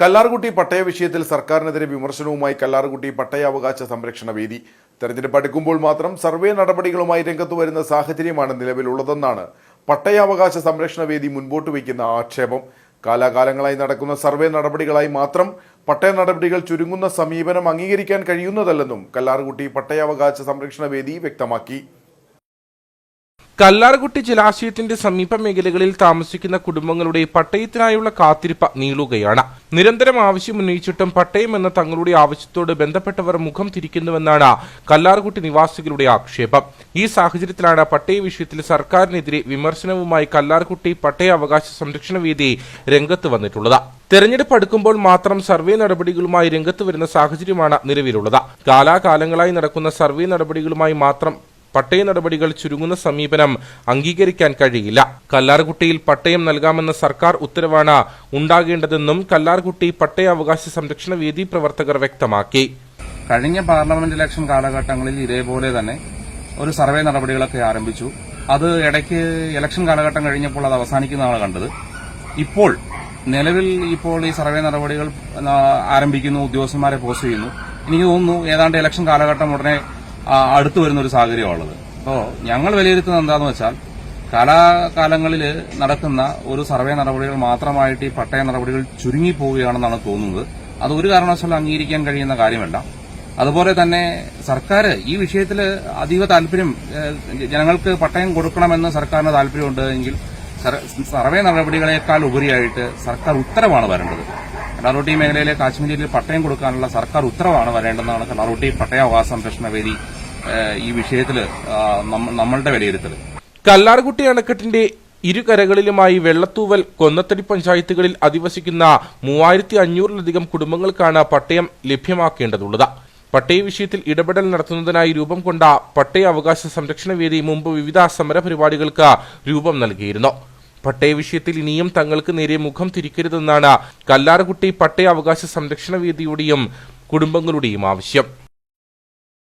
കല്ലാർകുട്ടി പട്ടയ വിഷയത്തിൽ സർക്കാരിനെതിരെ വിമർശനവുമായി കല്ലാർകുട്ടി പട്ടയാവകാശ സംരക്ഷണ വേദി. തെരഞ്ഞെടുപ്പ് അടുക്കുമ്പോൾ മാത്രം സർവേ നടപടികളുമായി രംഗത്ത് വരുന്ന സാഹചര്യമാണ് നിലവിലുള്ളതെന്നാണ് പട്ടയാവകാശ സംരക്ഷണ വേദി മുൻപോട്ട് വയ്ക്കുന്ന ആക്ഷേപം. കാലാകാലങ്ങളായി നടക്കുന്ന സർവേ നടപടികളായി മാത്രം പട്ടയ നടപടികൾ ചുരുങ്ങുന്ന സമീപനം അംഗീകരിക്കാൻ കഴിയുന്നതല്ലെന്നും കല്ലാർകുട്ടി പട്ടയാവകാശ സംരക്ഷണ വേദി വ്യക്തമാക്കി. കല്ലാർകുട്ടി ജലാശയത്തിന്റെ സമീപ മേഖലകളിൽ താമസിക്കുന്ന കുടുംബങ്ങളുടെ പട്ടയത്തിനായുള്ള കാത്തിരിപ്പ് നീളുകയാണ്. നിരന്തരം ആവശ്യമുന്നയിച്ചിട്ടും പട്ടയം എന്ന തങ്ങളുടെ ആവശ്യത്തോട് ബന്ധപ്പെട്ടവർ മുഖം തിരിക്കുന്നുവെന്നാണ് കല്ലാർകുട്ടി നിവാസികളുടെ ആക്ഷേപം. ഈ സാഹചര്യത്തിലാണ് പട്ടയ വിഷയത്തിൽ സർക്കാരിനെതിരെ വിമർശനവുമായി കല്ലാർകുട്ടി പട്ടയ അവകാശ സംരക്ഷണ വേദി രംഗത്ത് വന്നിട്ടുള്ളത്. തെരഞ്ഞെടുപ്പ് അടുക്കുമ്പോൾ മാത്രം സർവേ നടപടികളുമായി രംഗത്ത് വരുന്ന സാഹചര്യമാണ് നിലവിലുള്ളത്. കാലാകാലങ്ങളായി നടക്കുന്ന സർവേ നടപടികളുമായി മാത്രം പട്ടയ നടപടികൾ ചുരുങ്ങുന്ന സമീപനം അംഗീകരിക്കാൻ കഴിയില്ല. കല്ലാർകുട്ടിയിൽ പട്ടയം നൽകാമെന്ന സർക്കാർ ഉത്തരവാണ് ഉണ്ടാകേണ്ടതെന്നും കല്ലാർകുട്ടി പട്ടയാവകാശ സംരക്ഷണ വേദി പ്രവർത്തകർ വ്യക്തമാക്കി. കഴിഞ്ഞ പാർലമെന്റ് ഇലക്ഷൻ കാലഘട്ടങ്ങളിൽ ഇതേപോലെ തന്നെ ഒരു സർവേ നടപടികളൊക്കെ ആരംഭിച്ചു. അത് ഇടയ്ക്ക് ഇലക്ഷൻ കാലഘട്ടം കഴിഞ്ഞപ്പോൾ അത് അവസാനിക്കുന്നതാണ് കണ്ടത്. ഇപ്പോൾ നിലവിൽ ഇപ്പോൾ ഈ സർവേ നടപടികൾ ആരംഭിക്കുന്നു ഉദ്യോഗസ്ഥന്മാരെ പോസ്റ്റ് ചെയ്യുന്നു. എനിക്ക് തോന്നുന്നു ഏതാണ്ട് ഇലക്ഷൻ കാലഘട്ടം ഉടനെ അടുത്തു വരുന്ന ഒരു സാഹചര്യമാണുള്ളത് അപ്പോൾ ഞങ്ങൾ വിലയിരുത്തുന്നത് എന്താണെന്ന് വെച്ചാൽ കാലാകാലങ്ങളിൽ നടക്കുന്ന ഒരു സർവേ നടപടികൾ മാത്രമായിട്ട് ഈ പട്ടയ നടപടികൾ ചുരുങ്ങി ചുരുങ്ങിപ്പോവുകയാണെന്നാണ് തോന്നുന്നത്. അത് ഒരു കാരണവശാലും അംഗീകരിക്കാൻ കഴിയുന്ന കാര്യമല്ല. അതുപോലെ തന്നെ സർക്കാർ ഈ വിഷയത്തിൽ അതീവ താല്പര്യം ജനങ്ങൾക്ക് പട്ടയം കൊടുക്കണമെന്ന് സർക്കാരിന് താല്പര്യമുണ്ട് എങ്കിൽ സർവേ നടപടികളെക്കാൾ ഉപരിയായിട്ട് സർക്കാർ ഉത്തരവാണ് വരേണ്ടത്. കടാറോട്ടി മേഖലയിലെ കാശ്മീരിൽ പട്ടയം കൊടുക്കാനുള്ള സർക്കാർ ഉത്തരവാണ് വരേണ്ടതെന്നാണ് കടാറോട്ടി പട്ടയാവകാശ സംരക്ഷണ വേദി ഈ വിഷയത്തിൽ നമ്മളുടെ വിലയിരുത്തൽ കല്ലാർകുട്ടി അണക്കെട്ടിന്റെ ഇരുകരകളിലുമായി വെള്ളത്തൂവൽ കൊന്നത്തടി പഞ്ചായത്തുകളിൽ അധിവസിക്കുന്ന മൂവായിരത്തി അഞ്ഞൂറിലധികം കുടുംബങ്ങൾക്കാണ് പട്ടയം ലഭ്യമാക്കേണ്ടതുള്ളത്. പട്ടയ വിഷയത്തിൽ ഇടപെടൽ നടത്തുന്നതിനായി രൂപം കൊണ്ട പട്ടയ അവകാശ സംരക്ഷണ വേദി മുമ്പ് വിവിധ സമര പരിപാടികൾക്ക് രൂപം നൽകിയിരുന്നു. പട്ടയ വിഷയത്തിൽ ഇനിയും തങ്ങൾക്ക് നേരെ മുഖം തിരിക്കരുതെന്നാണ് കല്ലാർകുട്ടി പട്ടയ അവകാശ സംരക്ഷണ വേദിയുടെയും കുടുംബങ്ങളുടെയും ആവശ്യം.